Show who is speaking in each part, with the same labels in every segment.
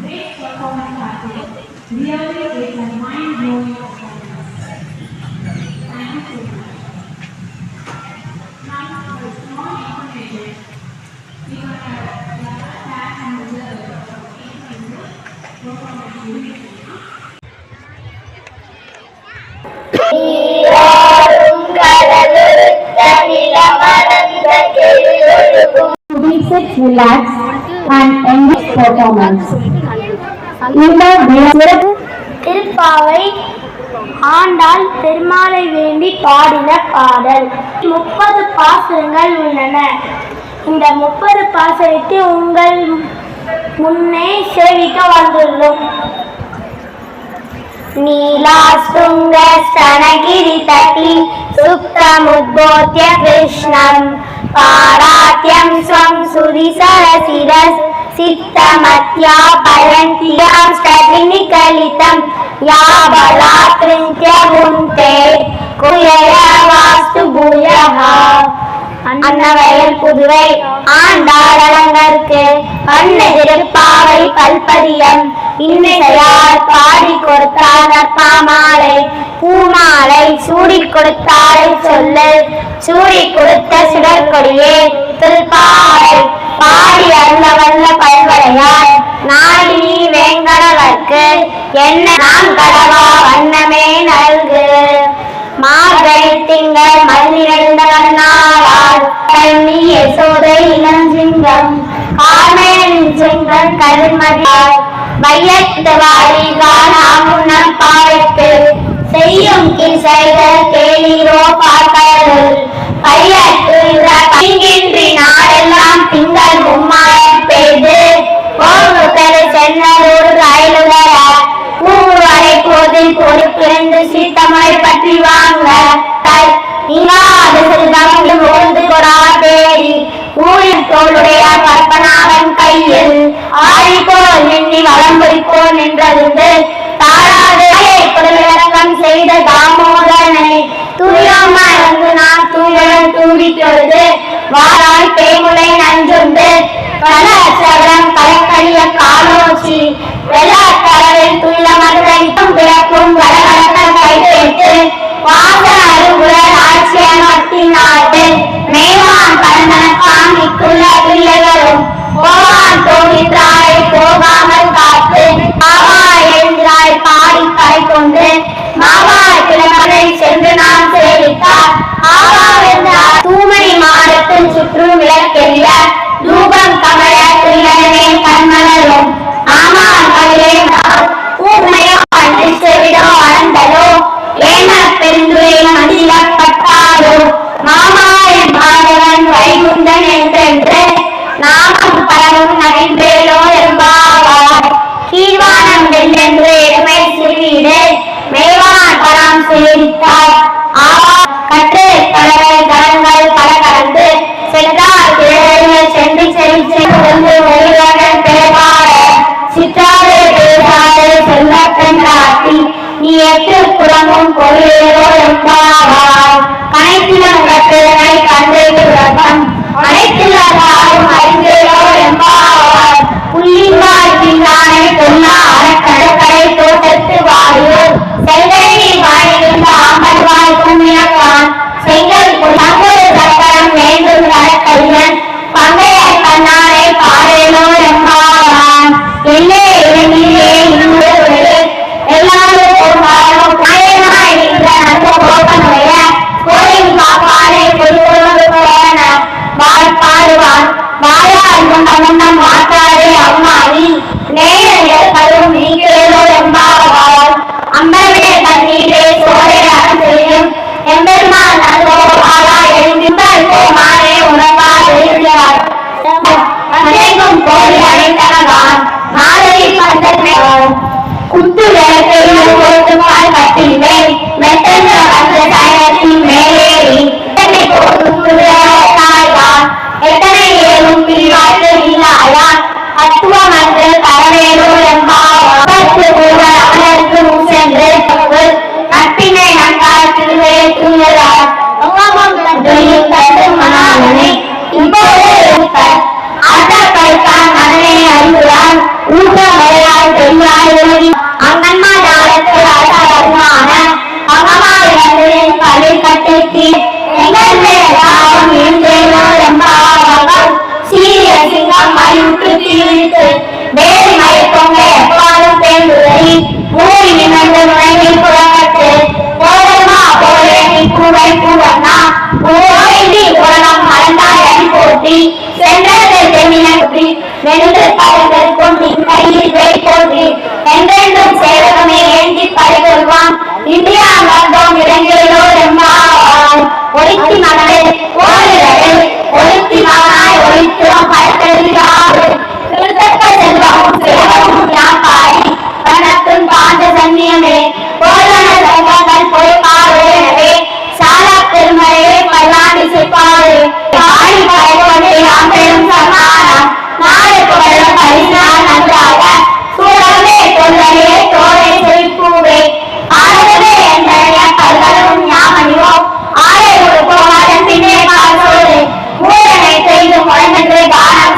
Speaker 1: Great performance artists really is a mind-blowing performance. Thank you so much. Now, for small information, we and performance.
Speaker 2: Relax and end performance.
Speaker 3: Thiruppavai Andal பெருமாளை வேண்டி பாடின பாடல். முப்பது பாசுரங்கள் உள்ளன. இந்த முப்பது பாசுரத்தை உங்கள் முன்னே சேவிக்க வந்துள்ளோம். நீலா நீலாசுங்க சனகிரி தட்டி சுத்தமுத்போத்ய கிருஷ்ணம். பாராத்யம் ஸ்வம் சுதி சரசிரஸ் सिक्तमत्यापयन्त्यां स्तनिकलितं या बलाकृत्य भुङ्क्ते कुयय वास्तु भूयः அன்னவயல் புதுவை ஆண்டாளங்களுக்கு அன்ன திருப்பாவை பல்பதியம் இன்னையார் பாடி கொடுத்தார் பாமாலை பூமாலை சூடி கொடுத்தாரை சொல்லு சூடி கொடுத்த சுடற்கொடியே திருப்பாவை பாடி அருள வல்ல பல்வளையார் நாடி வேங்கடவர்க்கு. என்ன நாம் கடவா வண்ணமே நல்கு. மார்கழி திங்கள் மல்லிரண்ட நாளால் கண்ணி யசோதை இளஞ்சிங்கம். காமேன் செங்கல் கருமதியால் வையத்து வாரி காணாமுன்னம் பாய்க்கு செய்யும் இசைகள் கேளீரோ பார்க்கல் பையத்து ஆழிபோல் எண்ணி வளம்புரிப்போல் நின்றதுண்டு தாழாது செய்த தாமோதரனை. தூயாமல் வந்து நான் தூயவன் தூடி தொழுது வாராய் தேமுலை நஞ்சுண்டு. பல சவரம் கலக்கடிய காலோச்சி வெள்ளாக்கரவில் துள்ள மதுரைக்கும் பிறக்கும் வடகடக்க கை கேட்டு வாச அருகுலர் ஆட்சிய மத்தி நாட்டு மேவான் பரந்தன காமிக்குள்ள பிள்ளைகளும் பரவும் நகைந்தேலோ என்பாவார் கீழ்வானம் வெள்ளென்று எருமை சிறுவீடு மேவான் பராம் சேவித்தார் ஆவா கற்று கடலை கரங்கள் பல கலந்து சென்றார் கிழவர்கள் சென்று செவி சென்று ஒருவர்கள் பேவாட சிற்றாறு பேசாறு செல்வத்தன் காட்டி நீ எட்டு புறமும் பொருளேரோ கட்டுரை கண்டு அனைத்திலும் குத்து வேலை பொருத்துமாய் கட்டினேன். போற்றி சென்றது தென்னினி வென்று பலர்கள் கொண்டு கையில் வேய் போன்றி என்றென்றும் சேவகமே ஏந்தி பறிகொள்வான் இந்தியா வந்தோம் இளைஞர்களோ எம்மாவான் ஒளித்தி மகளே ஓரிரவே ஒளித்தி மகனாய் ஒளித்திரம்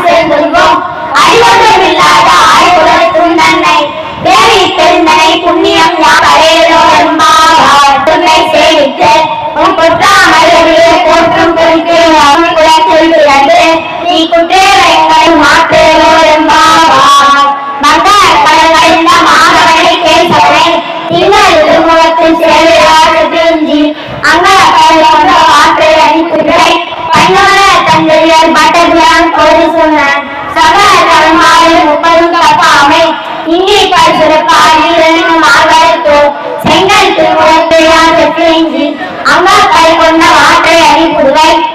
Speaker 3: சேர்ந்துள்வோம் அறிவொன்றும் இல்லாத ஆய்வுடன் துண்ணனை தேவி பெருந்தனை புண்ணியம் யாம் அடையலோ என்பார் துணை சேவித்து உன் குற்றாமலே போற்றும் பெருக்கு அவன் குலத்தில் பிறந்து நீ மங்கார் மாதவனை கேசவனை திங்கள் திருமுகத்தில் சேவையாக திருஞ்சி அங்க கடல் கொண்ட தந்தையர் பட்டபிரான் ஒரு சொன்னான் சகல கடமாறு முப்பதும் தப்பாமை இங்கே பரிசுரப்பாய் இரண்டும் ஆகத்தோ செங்கல் திருமுகத்தையாக திருஞ்சி அங்க கை கொண்ட வாட்டை அணிப்புடுவை புதுவை